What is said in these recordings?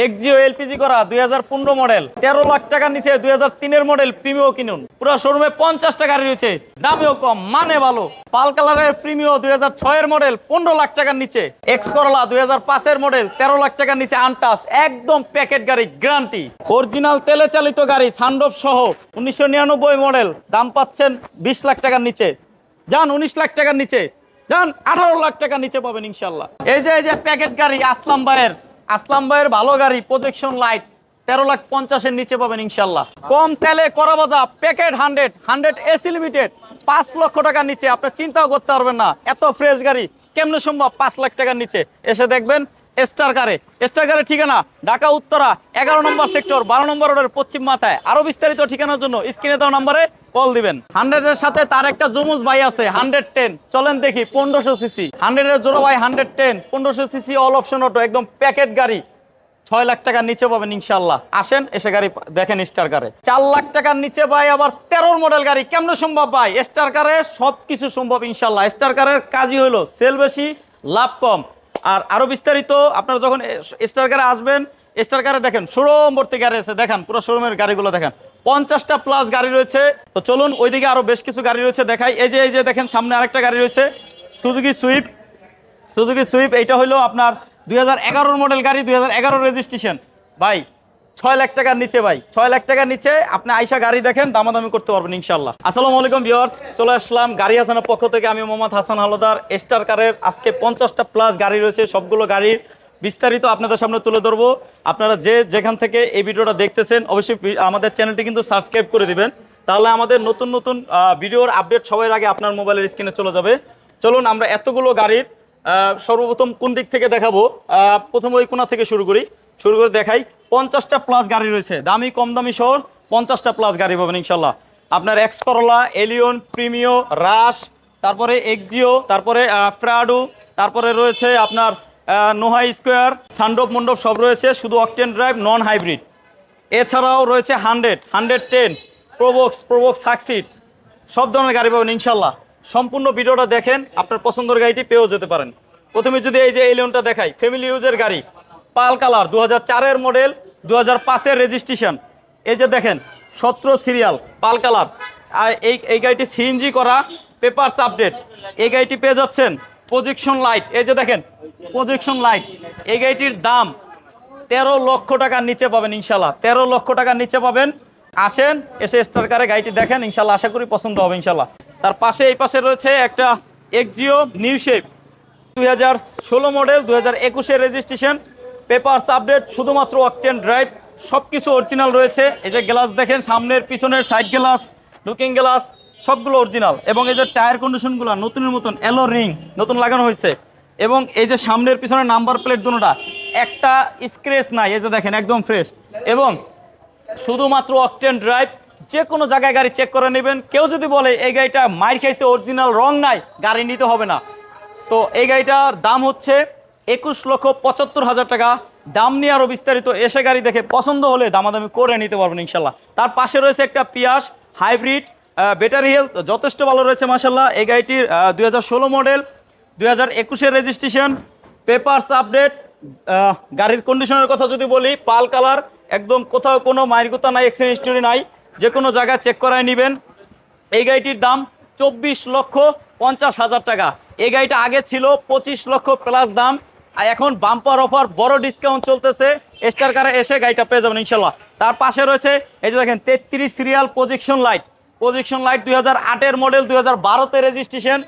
Axio LPG করা দুই হাজার পনেরো মডেল। তেরো লাখ টাকার নিচে দুই তিনের মডেল প্রিমিও কিনুন। পুরো শোরুমে পঞ্চাশটা গাড়ি রয়েছে। দামেও কম মানে ভালো। পাল কালারের প্রিমিও দুই এর মডেল, পনেরো লাখ টাকার নিচে। এক্স করলা দুই এর মডেল, তেরো লাখ টাকার নিচে আনটাস একদম প্যাকেট গাড়ি গ্যারান্টি অরিজিনাল তেলে চালিত গাড়ি সানডপ সহ উনিশশো নিরানব্বই মডেল, দাম পাচ্ছেন বিশ লাখ টাকার নিচে। যান, উনিশ লাখ টাকার নিচে। যান, আঠারো লাখ টাকার নিচে পাবেন ইনশাল্লাহ। এই যে এই যে প্যাকেট গাড়ি আসলাম ভাইয়ের আসলাম ভাইয়ের ভালো গাড়ি প্রজেকশন লাইট তেরো লাখ পঞ্চাশের নিচে পাবেন ইনশাল্লাহ। কম তেলে করা বাজা packet hundred hundred AC limited পাঁচ লক্ষ টাকার নিচে আপনার চিন্তাও করতে পারবেন না। এত ফ্রেশ গাড়ি, কেমনে সম্ভব? পাঁচ লাখ টাকার নিচে। এসে দেখবেন স্টার কারে স্টার কারের ঠিকানা ঢাকা, উত্তরা, এগারো নম্বর সেক্টর, বারো নম্বর রোডের পশ্চিম মাথায়। আরও বিস্তারিত ঠিকানার জন্য স্ক্রিনে দেওয়া নম্বরে কল দিবেন। হান্ড্রেডের সাথে তার একটা জুমুস ভাই আছে, হান্ড্রেড টেন। চলেন দেখি, পনেরোশো সিসি। হান্ড্রেডের জোড়া ভাই, হান্ড্রেড টেন। পনেরোশো সিসি অল অপশন অটো, একদম প্যাকেট গাড়ি। ছয় লাখ টাকার নিচে পাবেন ইনশাল্লাহ আসেন, এসে গাড়ি দেখেন স্টার কারে চার লাখ টাকার নিচে ভাই আবার তেরোর মডেল গাড়ি। কেমন সম্ভব ভাই? স্টার কারে সব কিছু সম্ভব ইনশাল্লাহ স্টার কারের কাজই হলো, সেল বেশি, লাভ কম। আর আরও বিস্তারিত, আপনারা যখন স্টার কারে আসবেন স্টার কারে দেখেন শোরুম গাড়ি আছে, দেখেন, পুরো শোরুমের গাড়িগুলো দেখেন। পঞ্চাশটা প্লাস গাড়ি রয়েছে। তো চলুন, ওইদিকে আরও বেশ কিছু গাড়ি রয়েছে দেখাই। এই যে এই যে দেখেন, সামনে আরেকটা গাড়ি রয়েছে সুজুকি সুইফট সুজুকি সুইফট এইটা হলো আপনার দুই হাজার মডেল গাড়ি, দুই হাজার এগারো রেজিস্ট্রেশন ভাই ছয় লাখ টাকার নিচে ভাই, ছয় লাখ টাকার নিচে আপনি আইসা গাড়ি দেখেন, দামাদামি করতে পারবেন ইনশাল্লাহ আসসালামু আলাইকুম ভিউয়ার্স, চলে আসলাম গাড়ি হাসানের পক্ষ থেকে। আমি মোহাম্মদ হাসান হালদার, স্টার কারের আজকে পঞ্চাশটা প্লাস গাড়ি রয়েছে, সবগুলো গাড়ির বিস্তারিত আপনাদের সামনে তুলে ধরবো। আপনারা যে যেখান থেকে এই ভিডিওটা দেখতেছেন, অবশ্যই আমাদের চ্যানেলটি কিন্তু সাবস্ক্রাইব করে দিবেন। তাহলে আমাদের নতুন নতুন ভিডিওর আপডেট সবার আগে আপনার মোবাইলের স্ক্রিনে চলে যাবে। চলুন আমরা এতগুলো গাড়ির সর্বপ্রথম কোন দিক থেকে দেখাবো? প্রথমে ওই কোনা থেকে শুরু করি। শুরু করে দেখাই। পঞ্চাশটা প্লাস গাড়ি রয়েছে। দামি কম দামি শহর পঞ্চাশটা প্লাস গাড়ি পাবেন ইনশাল্লাহ আপনার এক্স করলা এলিয়ন প্রিমিও রাশ তারপরে এক্সিও তারপরে প্রাডু তারপরে রয়েছে আপনার আহ, নোহা স্কোয়ার সানডপ মণ্ডপ সব রয়েছে শুধু অকটেন ড্রাইভ নন হাইব্রিড এছাড়াও রয়েছে hundred hundred ten Probox Probox Succeed সব ধরনের গাড়ি পাবেন ইনশাল্লাহ সম্পূর্ণ ভিডিওটা দেখেন আপনার পছন্দের গাড়িটি পেয়েও যেতে পারেন। প্রথমে যদি এই যে এলিয়নটা দেখাই ফ্যামিলি ইউজের গাড়ি পাল কালার দু হাজার মডেল দু হাজার পাঁচের রেজিস্ট্রেশন এই যে দেখেন, সতেরো সিরিয়াল পাল কালার। আর এই এই গাড়িটি সিএনজি করা পেপারস আপডেট এই গাড়িটি পেয়ে যাচ্ছেন প্রজেকশন লাইট এই যে দেখেন প্রজেকশন লাইট এই গাড়িটির দাম তেরো লক্ষ টাকার নিচে পাবেন ইনশাল্লাহ। তেরো লক্ষ টাকার নিচে পাবেন। আসেন, এসে স্টার কারে গাড়িটি দেখেন, ইনশাল্লাহ আশা করি পছন্দ হবে ইনশাল্লাহ। তার পাশে, এই পাশে রয়েছে একটা এক্সিও নিউ শেপ দুই মডেল দুই হাজার রেজিস্ট্রেশন পেপারস আপডেট, শুধুমাত্র অকটেন ড্রাইভ সব কিছু অরিজিনাল রয়েছে। এই যে গ্লাস দেখেন, সামনের, পিছনের সাইড গ্লাস লুকিং গ্লাস সবগুলো অরিজিনাল এবং এই যে টায়ার কন্ডিশনগুলো নতুনের মতন এলো রিং নতুন লাগানো হয়েছে। এবং এই যে সামনের, পিছনের নাম্বার প্লেট দুটোটা, একটা স্ক্রেচ নাই, এই যে দেখেন, একদম ফ্রেশ এবং শুধুমাত্র অকটেন ড্রাইভ, যে কোনো জায়গায় গাড়ি চেক করে নেবেন। কেউ যদি বলে, এই গাড়িটা মাইর খাইছে অরিজিনাল রং নাই, গাড়ি নিতে হবে না। তো এই গাড়িটার দাম হচ্ছে একুশ লক্ষ পঁচাত্তর হাজার টাকা। দাম নিয়ে আরও বিস্তারিত এসে গাড়ি দেখে পছন্দ হলে দামাদামি করে নিতে পারবেন ইনশাল্লাহ। তার পাশে রয়েছে একটা পিয়াস হাইব্রিড ব্যাটারি হেলথ যথেষ্ট ভালো রয়েছে মাসাল্লাহ এই গাড়িটির দুই হাজার ষোলো মডেল দুই হাজার একুশের রেজিস্ট্রেশন পেপারস আপডেট গাড়ির কন্ডিশনের কথা যদি বলি, পাল কালার, একদম কোথাও কোনো মাইরগুতা নাই এক্সিডেন্ট হিস্টোরি নাই যে কোনো জায়গায় চেক করায় নেবেন। এই গাড়িটির দাম চব্বিশ লক্ষ পঞ্চাশ হাজার টাকা। এই গাড়িটা আগে ছিল পঁচিশ লক্ষ প্লাস দাম। আর এখন বাম্পার অফার বড় ডিসকাউন্ট চলতেছে। স্টার কারে এসে গাড়িটা পেয়ে যাবেন ইনশাল্লাহ তার পাশে রয়েছে, এই যে দেখেন, তেত্রিশ serial projection light projection light দুই হাজার আটের মডেল দুই হাজার বারোতে রেজিস্ট্রেশন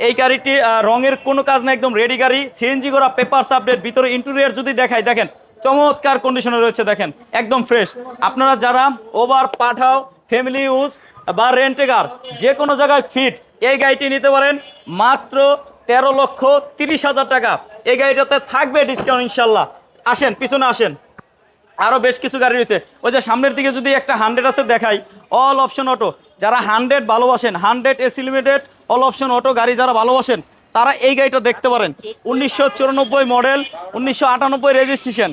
এই গাড়িটি রঙের কোনো কাজ না একদম রেডি গাড়ি। সিএনজি করা পেপারস আপডেট ভিতরে ইন্টেরিয়ার যদি দেখাই, দেখেন, চমৎকার কন্ডিশনে রয়েছে, দেখেন, একদম ফ্রেশ আপনারা যারা ওভার পাঠাও ফ্যামিলি ইউজ বা রেন্টেগার যে কোনো জায়গায় ফিট এই গাড়িটি নিতে পারেন। মাত্র তেরো লক্ষ তিরিশ হাজার টাকা। এই গাড়িটাতে থাকবে ডিসকাউন্ট ইনশাল্লাহ। আসেন, পিছনে আসেন। আরও বেশ কিছু গাড়ি রয়েছে। ওই যে সামনের দিকে যদি একটা হান্ড্রেড আছে দেখাই। অল অপশন অটো যারা হান্ড্রেড ভালোবাসেন hundred AC limited all option auto গাড়ি যারা ভালোবাসেন, তারা এই গাড়িটা দেখতে পারেন। উনিশশো চুরানব্বই মডেল উনিশশো আটানব্বই রেজিস্ট্রেশন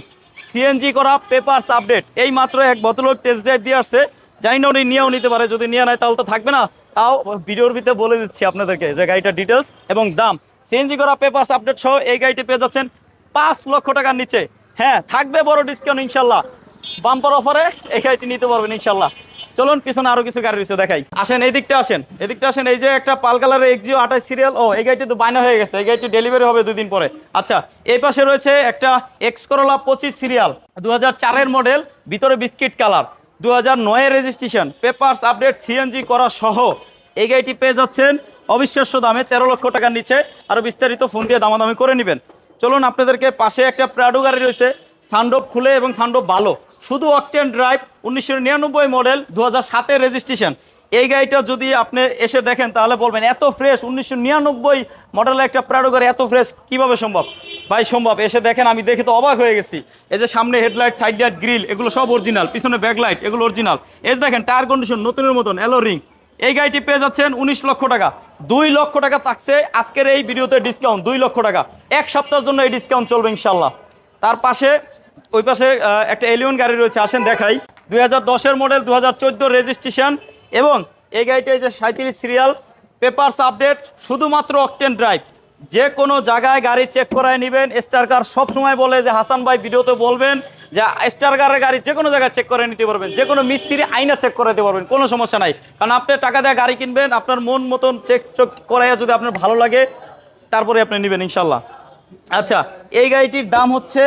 সিএনজি করা পেপারস আপডেট এই মাত্র এক ভদ্রলোক টেস্ট ড্রাইভ দিয়ে আসছে। জানি না উনি নিয়েও নিতে পারে। যদি নিয়ে নেয়, তাহলে তো থাকবে না। তাও ভিডিওর ভিতরে বলে দিচ্ছি আপনাদেরকে যে গাড়িটার ডিটেলস এবং দাম। সিএনজি করা পেপারস আপডেট সহ এই গাড়িটি পেয়ে যাচ্ছেন পাঁচ লক্ষ টাকার নিচে। হ্যাঁ থাকবে বড় ডিসকাউন্ট ইনশাল্লাহ বাম্পার অফারে এই গাড়িটি নিতে পারবেন ইনশাল্লাহ চলুন, পিছনে আরও কিছু গাড়ি রয়েছে দেখাই। আসেন এই দিকটা আসেন। এদিকটা আসেন, এই যে একটা পাল কালারের এক্সিও আঠাশ সিরিয়াল ও, এই গাড়িটি তো বায়না হয়ে গেছে। এই গাড়িটি ডেলিভারি হবে দুদিন পরে। আচ্ছা এই পাশে রয়েছে একটা এক্সকরোলা পঁচিশ সিরিয়াল দু হাজার মডেল ভিতরে বিস্কিট কালার। দু হাজার নয়ের রেজিস্ট্রেশন পেপারস আপডেট সিএনজি করা সহ এই গাড়িটি পেয়ে যাচ্ছেন অবিশ্বাস্য দামে তেরো লক্ষ টাকার নিচে। আরও বিস্তারিত ফোন দিয়ে দামাদামি করে নেবেন। চলুন আপনাদেরকে পাশে একটা প্রাডো গাড়ি রয়েছে সানডোপ খুলে এবং সানডোপ ভালো শুধু অকটেন ড্রাইভ উনিশশো নিরানব্বই মডেল দু হাজার সাতের রেজিস্ট্রেশন এই গাড়িটা যদি আপনি এসে দেখেন, তাহলে বলবেন এত ফ্রেশ উনিশশো নিরানব্বই মডেলের একটা প্রাডোগার এত ফ্রেশ কীভাবে সম্ভব? ভাই, সম্ভব। এসে দেখেন, আমি দেখে তো অবাক হয়ে গেছি। এই যে সামনে হেডলাইট সাইড লাইট গ্রিল এগুলো সব অরিজিনাল পিছনে ব্যাকলাইট এগুলো অরিজিনাল এই দেখেন টায়ার কন্ডিশন নতুনের মতন এলো রিং এই গাড়িটি পেয়ে যাচ্ছেন উনিশ লক্ষ টাকা। দুই লক্ষ টাকা থাকছে আজকের এই ভিডিওতে ডিসকাউন্ট দুই লক্ষ টাকা। এক সপ্তাহের জন্য এই ডিসকাউন্ট চলবে ইনশাল্লাহ তার পাশে, ওই পাশে একটা এলিয়ন গাড়ি রয়েছে, আসেন দেখাই। দুই হাজার দশের মডেল দু হাজার রেজিস্ট্রেশন এবং এই গাড়িটা যে সাঁত্রিশ সিরিয়াল, পেপারস আপডেট, শুধুমাত্র অকটেন ড্রাইভ। যে কোনো জায়গায় গাড়ি চেক করায় নেবেন। স্টার কার সবসময় বলে যে, হাসান ভাই ভিডিওতে বলবেন যে, স্টার কারের গাড়ি যে কোনো জায়গায় চেক করে নিতে পারবেন। যে কোনো মিস্ত্রি আইনা চেক করে দিতে পারবেন। কোনো সমস্যা নাই। কারণ আপনি টাকা দিয়ে গাড়ি কিনবেন, আপনার মন মতন চেক চেক করাইয়া যদি আপনার ভালো লাগে, তারপরে আপনি নেবেন ইনশাল্লাহ আচ্ছা এই গাড়িটির দাম হচ্ছে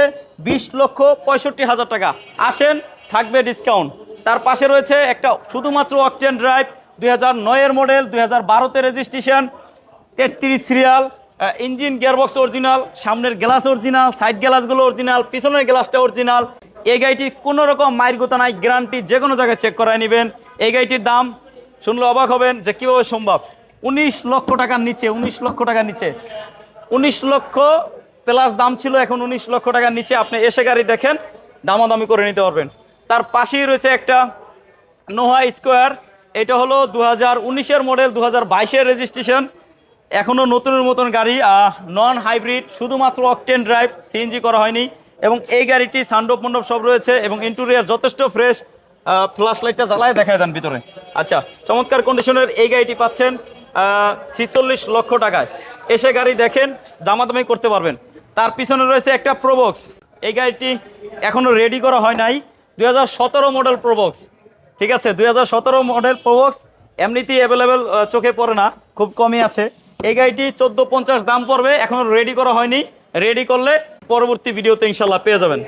বিশ লক্ষ পঁয়ষট্টি হাজার টাকা। আসেন, থাকবে ডিসকাউন্ট তার পাশে রয়েছে একটা শুধুমাত্র অকটেন ড্রাইভ, দুই হাজার নয়ের মডেল, দুই হাজার বারোতে রেজিস্ট্রেশন, তেত্রিশ সিরিয়াল ইঞ্জিন গিয়ারবক্স অরিজিনাল, সামনের গ্লাস অরিজিনাল, সাইড গ্লাসগুলো অরিজিনাল, পিছনের গ্লাসটা অরিজিনাল। এই গাড়িটি কোনো রকম মায়ের গোতা নাই, গ্যারান্টি যে কোনো জায়গায় চেক করায় নেবেন। এই গাড়িটির দাম শুনলে অবাক হবেন যে কীভাবে সম্ভব। উনিশ লক্ষ টাকার নিচে, উনিশ লক্ষ টাকার নিচে। উনিশ লক্ষ প্লাস দাম ছিল এখন উনিশ লক্ষ টাকার নিচে। আপনি এসে গাড়ি দেখেন, দামাদামি করে নিতে পারবেন। তার পাশেই রয়েছে একটা নোহা স্কোয়ার। এটা হলো দু হাজার উনিশের মডেল দু হাজার বাইশের রেজিস্ট্রেশন এখনও নতুনের মতন গাড়ি নন হাইব্রিড শুধুমাত্র অকটেন ড্রাইভ সিএনজি করা হয়নি। এবং এই গাড়িটি সান্ডপ মণ্ডপ সব রয়েছে এবং ইন্টেরিয়ার যথেষ্ট ফ্রেশ ফ্ল্যাশ লাইটটা জ্বালায় দেখায় দেন ভিতরে। আচ্ছা চমৎকার কন্ডিশনের এই গাড়িটি পাচ্ছেন ছিচল্লিশ লক্ষ টাকায়। এসে গাড়ি দেখেন, দামাদামি করতে পারবেন। তার পিছনে রয়েছে একটা প্রোবক্স এই গাড়িটি এখনও রেডি করা হয় নাই। দুই হাজার সতেরো মডেল প্রোবক্স ঠিক আছে, দুই হাজার সতেরো মডেল প্রোবক্স এমনিতেই অ্যাভেলেবেল চোখে পড়ে না, খুব কমই আছে। এই গাড়িটি চোদ্দ পঞ্চাশ দাম পড়বে এখনও রেডি করা হয়নি। রেডি করলে পরবর্তী ভিডিওতে ইনশাল্লাহ পেয়ে যাবেন।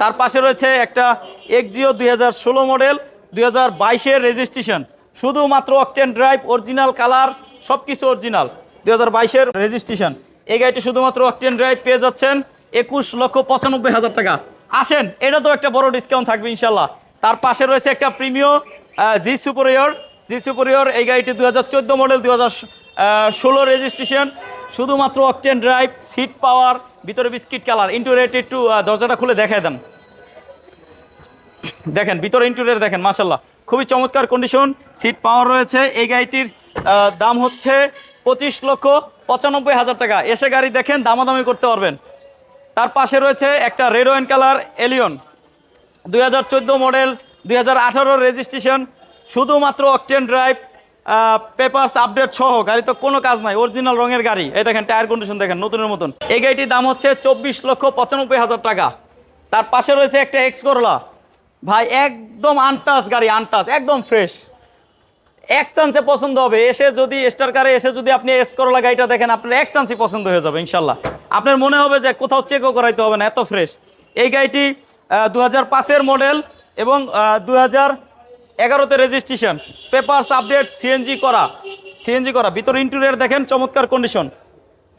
তার পাশে রয়েছে একটা এক্সিও দুই মডেল দুই হাজার রেজিস্ট্রেশন শুধুমাত্র অকটেন ড্রাইভ অরিজিনাল কালার সব কিছু অরিজিনাল দুই হাজার রেজিস্ট্রেশন এই গাড়িটি শুধুমাত্র অকটেন ড্রাইভ পেয়ে যাচ্ছেন, একুশ লক্ষ পঁচানব্বই হাজার টাকা। আসেন এটা তো একটা বড় ডিসকাউন্ট থাকবে ইনশাল্লাহ তার পাশে রয়েছে একটা প্রিমিয় জি সুপরিয়র জি সুপরিয়র এই গাড়িটি দু হাজার চোদ্দ মডেল দু হাজার ষোলো রেজিস্ট্রেশন শুধুমাত্র অকটেন ড্রাইভ সিট পাওয়ার ভিতরে বিস্কিট কালার ইন্টোরিয়ারটি একটু দরজাটা খুলে দেখায় দেন। দেখেন, ভিতরে ইন্টেরিয়র দেখেন মাসাল্লাহ খুবই চমৎকার কন্ডিশন সিট পাওয়ার রয়েছে। এই গাড়িটির দাম হচ্ছে পঁচিশ লক্ষ পঁচানব্বই হাজার টাকা। এসে গাড়ি দেখেন, দামাদামি করতে পারবেন। তার পাশে রয়েছে একটা রেড ওয়াইন কালার এলিয়ন। দুই মডেল, দুই হাজার রেজিস্ট্রেশন শুধুমাত্র অকটেন ড্রাইভ পেপারস আপডেট সহ, গাড়ি তো কোনো কাজ নাই অরিজিনাল রঙের গাড়ি। এই দেখেন টায়ার কন্ডিশন দেখেন, নতুনের মতন। এই গাড়িটির দাম হচ্ছে চব্বিশ লক্ষ পঁচানব্বই হাজার টাকা। তার পাশে রয়েছে একটা এক্স করলা ভাই, একদম আনটাস গাড়ি আনটাস একদম ফ্রেশ এক চান্সে পছন্দ হবে। এসে যদি স্টার কারে এসে যদি আপনি এস করলা গাড়িটা দেখেন, আপনার এক চান্সই পছন্দ হয়ে যাবে, ইনশাল্লাহ। আপনার মনে হবে যে কোথাও চেকও করাইতে হবে না, এত ফ্রেশ এই গাড়িটি দু হাজার মডেল এবং দু হাজার এগারোতে রেজিস্ট্রেশন পেপারস আপডেট সিএনজি করা। সিএনজি করা। ভিতর ইন্টেরিয়ার দেখেন, চমৎকার কন্ডিশন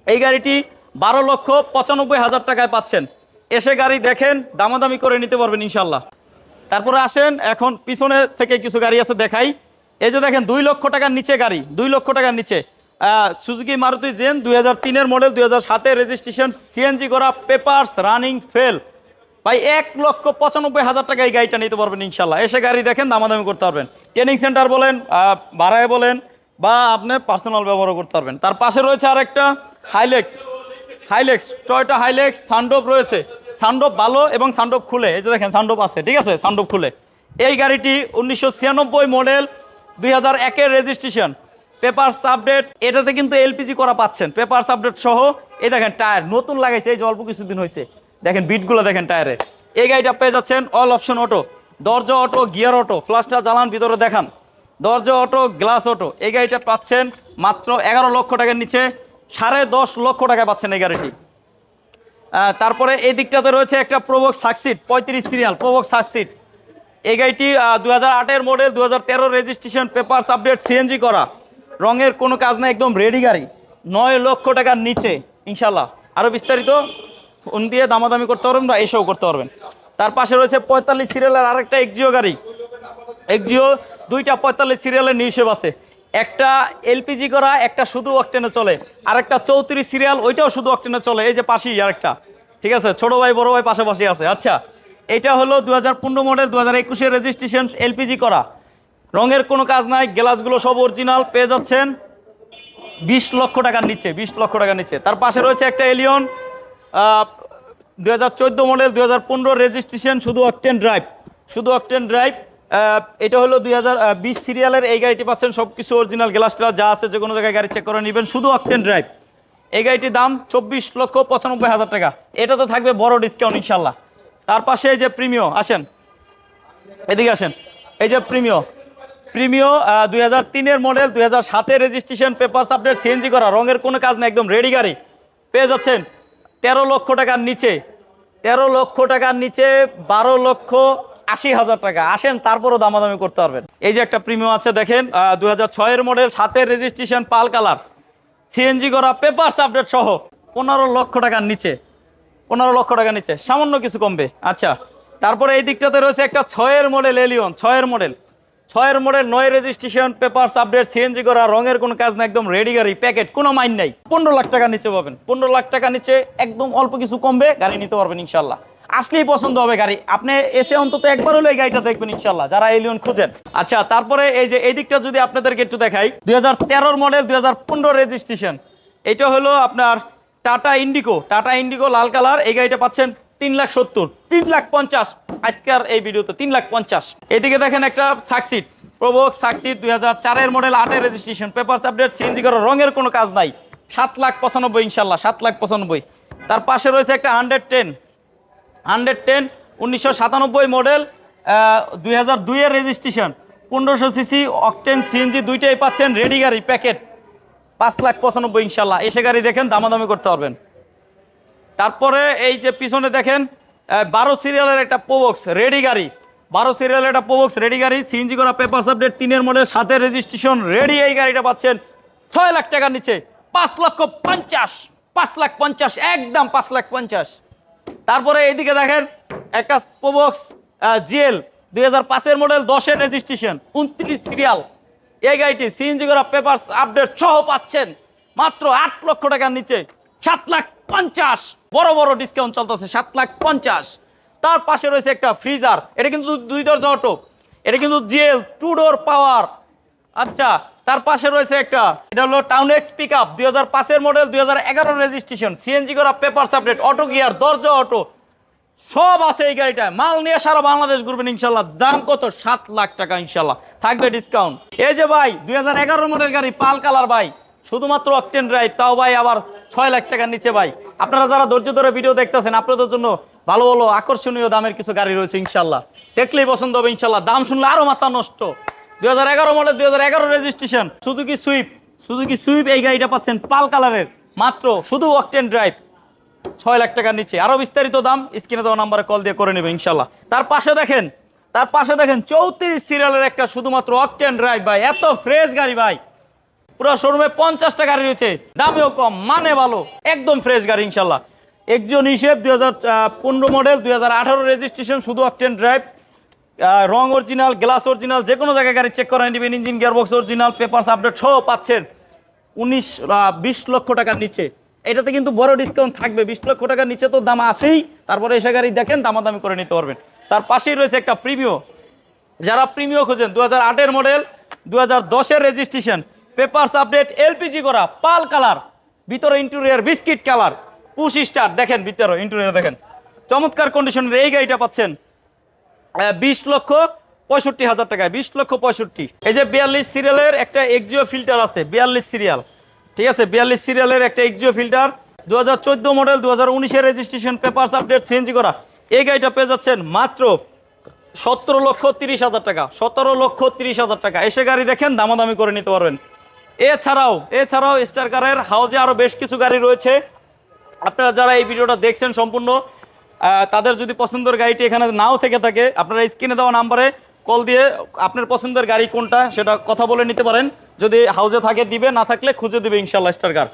এই গাড়িটি বারো লক্ষ পঁচানব্বই হাজার টাকায় পাচ্ছেন। এসে গাড়ি দেখেন, দামাদামি করে নিতে পারবেন, ইনশাল্লাহ। তারপরে আসেন, এখন পিছনে থেকে কিছু গাড়ি আছে, দেখাই। এই যে দেখেন, দুই লক্ষ টাকার নিচে গাড়ি, দুই লক্ষ টাকার নিচে। সুজুকি মারুতি জেন দুই হাজার তিনের মডেল দুই হাজার সাতের রেজিস্ট্রেশন সিএনজি করা পেপারস রানিং ফেল ভাই, এক লক্ষ পঁচানব্বই হাজার টাকা এই গাড়িটা নিতে পারবেন ইনশাল্লাহ। এসে গাড়ি দেখেন, দামাদামি করতে পারবেন। ট্রেনিং সেন্টার বলেন ভাড়ায় বলেন, বা আপনি পার্সোনাল ব্যবহারও করতে পারবেন। তার পাশে রয়েছে আরেকটা হাইলেক্স হাইলেক্স টয়টা হাইলেক্স সানডোপ রয়েছে। সানডোপ ভালো এবং সানডোপ খুলে। এই যে দেখেন সানডোপ আছে, ঠিক আছে? সানডোপ খুলে। এই গাড়িটি উনিশশো ছিয়ানব্বই মডেল দুই হাজার একের রেজিস্ট্রেশন পেপারস আপডেট এটাতে কিন্তু এলপিজি করা পাচ্ছেন। পেপারস আপডেট সহ, এই দেখেন টায়ার নতুন লাগাইছে, এই যে অল্প কিছুদিন হয়েছে দেখেন বিটগুলো দেখেন টায়ারে এই গাড়িটা পেয়ে যাচ্ছেন অল অপশন অটো দরজা অটো গিয়ার অটো ফ্লাশটা জ্বালান, ভিতরে দেখান। দরজা অটো গ্লাস অটো এই গাড়িটা পাচ্ছেন মাত্র এগারো লক্ষ টাকার নিচে, সাড়ে দশ লক্ষ টাকা পাচ্ছেন এই গাড়িটি। তারপরে এই দিকটাতে রয়েছে একটা প্রবক সাকসিড পঁয়ত্রিশ সিরিয়াল প্রবক সাকসিড এই গাড়িটি দু হাজার মডেল দু হাজার তেরো রেজিস্ট্রেশন পেপারস আপডেট সিএনজি করা। রঙের কোনো কাজ না একদম রেডি গাড়ি। নয় লক্ষ টাকার নিচে ইনশাল্লাহ আরও বিস্তারিত ফোন দিয়ে দামাদামি করতে পারবেন বা এসেও করতে পারবেন। তার পাশে রয়েছে পঁয়তাল্লিশ সিরিয়ালের আরেকটা এক্সিও গাড়ি। এক্সিও দুইটা পঁয়তাল্লিশ সিরিয়ালের নিউসেব আছে। একটা এলপিজি করা, একটা শুধু অকটেনে চলে। আর একটা চৌত্রিশ সিরিয়াল ওইটাও শুধু অকটেনে চলে। এই যে পাশেই আরেকটা। ঠিক আছে? ছোট ভাই, বড় ভাই পাশাপাশি আছে। আচ্ছা এটা হলো দু হাজার পনেরো মডেল দু হাজার একুশের রেজিস্ট্রেশন এলপিজি করা। রঙের কোনো কাজ নাই গ্লাসগুলো সব অরিজিনাল পেয়ে যাচ্ছেন বিশ লক্ষ টাকার নিচে, বিশ লক্ষ টাকার নিচে। তার পাশে রয়েছে একটা এলিয়ন দু হাজার চোদ্দ মডেল দু হাজার পনেরো রেজিস্ট্রেশন শুধু অকটেন ড্রাইভ শুধু অকটেন ড্রাইভ এটা হলো দুই হাজার বিশ সিরিয়ালের এই গাড়িটি পাচ্ছেন সব কিছু অরিজিনাল গ্লাস টেলাস যা আছে যে কোনো জায়গায় গাড়ি চেক করে নেবেন। শুধু অকটেন ড্রাইভ এই গাড়িটির দাম চব্বিশ লক্ষ পঁচানব্বই হাজার টাকা। এটাতে থাকবে বড় ডিসকাউন্ট ইনশাল্লাহ। তার পাশে এই যে প্রিমিয় আসেন। এদিকে আসেন। এই যে প্রিমিয় প্রিমিয় দুই হাজার তিনের মডেল দুই হাজার সাতের রেজিস্ট্রেশন পেপার আপডেট সিএনজি করা। রঙের কোনো কাজ না একদম রেডি গাড়ি। পেয়ে যাচ্ছেন তেরো লক্ষ টাকার নিচে। তেরো লক্ষ টাকার নিচে বারো লক্ষ আশি হাজার টাকা। আসেন, তারপরও দামাদামি করতে পারবেন। এই যে একটা প্রিমিয়াম আছে, দেখেন দুই হাজার ছয়ের মডেল সাতের রেজিস্ট্রেশন পাল কালার। সিএনজি করা পেপারস আপডেট সহ পনেরো লক্ষ টাকার নিচে। পনেরো লক্ষ টাকা নিচে সামান্য কিছু কমবে। আচ্ছা তারপরে এই দিকটাতে রয়েছে একটা ছয়ের মডেল এলিয়ন ছয়ের মডেল ছয়ের মডেল নয় রেজিস্ট্রেশন পেপারস আপডেট সিএনজি করা, রঙের কোনো কাজ না, একদম রেডি গাড়ি প্যাকেট কোনো মাইন নাই। পনেরো লাখ টাকা নিচে পাবেন। পনেরো লাখ টাকা নিচে একদম অল্প কিছু কমবে, গাড়ি নিতে পারবেন ইনশাল্লাহ আসলেই পছন্দ হবে গাড়ি। আপনি এসে অন্তত একবার হলো এই গাড়িটা দেখবেন ইনশাল্লাহ যারা এলিয়ন খুঁজেন। আচ্ছা তারপরে এই যে, এই দিকটা যদি আপনাদেরকে একটু দেখাই, দুই হাজার তেরোর মডেল দুই হাজার পনেরো রেজিস্ট্রেশন এটা হলো আপনার টাটা ইন্ডিগো টাটা ইন্ডিগো লাল কালার, এই গাড়িটা পাচ্ছেন তিন লাখ সত্তর, তিন লাখ পঞ্চাশ। আজকের এই ভিডিওতে তিন লাখ পঞ্চাশ। এদিকে দেখেন একটা সাকসিট, প্রবোক সাকসিট দুই হাজার চারের মডেল আটের রেজিস্ট্রেশন পেপারস আপডেট সিএনজি করা, রঙের কোনো কাজ নাই। সাত লাখ পঁচানব্বই ইনশাল্লাহ, সাত লাখ পঁচানব্বই। তার পাশে রয়েছে একটা হান্ড্রেড টেন হান্ড্রেড টেন উনিশশো সাতানব্বই মডেল দুই হাজার দুইয়ের রেজিস্ট্রেশন পনেরোশো সিসি অকটেন সিএনজি দুইটাই পাচ্ছেন রেডি গাড়ি প্যাকেট পাঁচ লাখ পঁচানব্বই ইনশাল্লাহ এসে গাড়ি দেখেন, দামাদামি করতে পারবেন। তারপরে এই যে পিছনে দেখেন বারো সিরিয়ালের একটা পোবক্স, রেডি গাড়ি। বারো সিরিয়ালের একটা পোবক্স, রেডি গাড়ি, সিএনজি করা পেপার আপডেট তিনের মডেল, সাথে রেজিস্ট্রেশন, রেডি এই গাড়িটা পাচ্ছেন ছয় লাখ টাকার নিচে। পাঁচ লক্ষ পঞ্চাশ, পাঁচ লাখ পঞ্চাশ, একদম পাঁচ লাখ পঞ্চাশ। তারপরে এইদিকে দেখেন একটা পোবক্স জিএল, দুই হাজার পাঁচের মডেল, দশের রেজিস্ট্রেশন, উনত্রিশ সিরিয়াল। এই গাড়িটি সিএনজি করা পেপারস আপডেট সহ পাচ্ছেন। মাত্র আট লক্ষ টাকার নিচে সাত লাখ পঞ্চাশ। বড় বড় ডিসকাউন্ট চলতেছে, সাত লাখ পঞ্চাশ। তার পাশে রয়েছে একটা ফ্রিজার এটা কিন্তু দুই দরজা অটো এটা কিন্তু জিএল টু ডোর পাওয়ার আচ্ছা তার পাশে রয়েছে একটা, এটা হলো টাউন এক্স পিক আপ দুই হাজার পাঁচের মডেল দুই হাজার এগারো রেজিস্ট্রেশন সিএনজি করা পেপার আপডেট অটো গিয়ার দরজা অটো সব আছে এই গাড়িটায়। মাল নিয়ে সারা বাংলাদেশ ঘুরবেন ইনশাল্লাহ। দাম কত? সাত লাখ টাকা ইনশাল্লাহ। থাকবে ডিসকাউন্ট এই যে ভাই, দুই হাজার এগারো মডেল গাড়ি, পাল কালার ভাই। শুধুমাত্র অকটেন ড্রাইভ তাও ভাই আবার ছয় লাখ টাকার নিচে ভাই। আপনারা যারা ধৈর্য ধরে ভিডিও দেখতেছেন, আপনাদের জন্য ভালো ভালো আকর্ষণীয় দামের কিছু গাড়ি রয়েছে ইনশাল্লাহ। দেখলেই পছন্দ হবে ইনশাল্লাহ। দাম শুনলে আরও মাথা নষ্ট। দুই হাজার এগারো মডেল দুই হাজার এগারো registration Suzuki Swift Suzuki Swift এই গাড়িটা পাচ্ছেন পাল কালারের। মাত্র শুধু অকটেন ড্রাইভ ছয় লাখ টাকার নিচে। আরও বিস্তারিত দাম স্ক্রিনে দেওয়া নাম্বারে কল দিয়ে করে নেবে ইনশাল্লাহ তার পাশে দেখেন, তার পাশে দেখেন চৌত্রিশ সিরিয়ালের একটা শুধুমাত্র অকটেন ড্রাইভ ভাই। এত ফ্রেশ গাড়ি, ভাই। পুরো শোরুমে পঞ্চাশটা গাড়ি রয়েছে। দামেও কম মানে ভালো। একদম ফ্রেশ গাড়ি ইনশাল্লাহ একজন হিসেব দুই হাজার পনেরো মডেল দুই হাজার আঠারো রেজিস্ট্রেশন শুধু অকটেন ড্রাইভ রং অরিজিনাল গ্লাস অরিজিনাল যে কোনো জায়গায় গাড়ি চেক করে নেবেন। Engine gearbox original papers update সহ পাচ্ছেন। উনিশ বিশ লক্ষ টাকার নিচে। এটাতে কিন্তু বড় ডিসকাউন্ট থাকবে। বিশ লক্ষ টাকার নিচে তো দাম আছেই। তারপরে এসে গাড়ি দেখেন, দামাদামি করে নিতে পারবেন। তার পাশেই রয়েছে একটা প্রিমিও যারা প্রিমিও খোঁজেন দু হাজার মডেল দু হাজার রেজিস্ট্রেশন পেপারস আপডেট এলপিজি করা, পাল কালার, ভিতরে interior biscuit colour push start দেখেন ভিতরে ইন্টেরিয়ার দেখেন। চমৎকার কন্ডিশনের এই গাড়িটা পাচ্ছেন বিশ লক্ষ পঁয়ষট্টি হাজার টাকায়, বিশ লক্ষ পঁয়ষট্টি। এই যে বিয়াল্লিশ সিরিয়ালের একটা এক্সিও ফিল্টার আছে, বিয়াল্লিশ সিরিয়াল ঠিক আছে, বিয়াল্লিশ সিরিয়ালের একটা এক্সিও ফিল্টার দু হাজার চোদ্দ মডেল দু হাজার উনিশের রেজিস্ট্রেশন পেপারস আপডেট সিএনজি করা। এই গাড়িটা পেয়ে যাচ্ছেন মাত্র সতেরো লক্ষ তিরিশ হাজার টাকা, সতেরো লক্ষ তিরিশ হাজার টাকা। এসে গাড়ি দেখেন, দামাদামি করে নিতে পারবেন। এছাড়াও এছাড়াও স্টার কারের হাউজে আরও বেশ কিছু গাড়ি রয়েছে। আপনারা যারা এই ভিডিওটা দেখছেন সম্পূর্ণ তাদের যদি পছন্দের গাড়িটি এখানে নাও থেকে থাকে, আপনারা স্ক্রিনে দেওয়া নাম্বারে কল দিয়ে আপনার পছন্দের গাড়ি কোনটা সেটা কথা বলে নিতে পারেন। যদি হাউজে থাকে, দিবে, না থাকলে খুঁজে দিবে ইনশাল্লাহ স্টার কার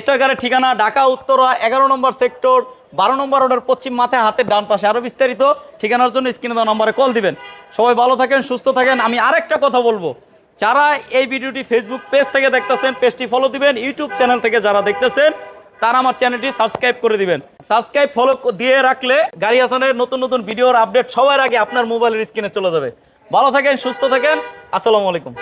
স্টার কারের ঠিকানা ঢাকা, উত্তরা, এগারো নম্বর সেক্টর বারো নম্বর রোডের পশ্চিম মাথায় হাতের ডান পাশে। আরও বিস্তারিত ঠিকানার জন্য স্ক্রিনে দেওয়া নম্বরে কল দিবেন। সবাই ভালো থাকেন, সুস্থ থাকেন। আমি আরেকটা কথা বলব। যারা এই ভিডিওটি ফেসবুক পেজ থেকে দেখতেছেন পেজটি ফলো দিবেন ইউটিউব চ্যানেল থেকে যারা দেখতেছেন, তারা আমার চ্যানেলটি সাবস্ক্রাইব করে দিবেন। সাবস্ক্রাইব ফলো দিয়ে রাখলে গাড়ি হাসানের নতুন নতুন ভিডিওর আপডেট সবার আগে আপনার মোবাইলের স্ক্রিনে চলে যাবে। ভালো থাকেন, সুস্থ থাকেন। আসসালামু আলাইকুম।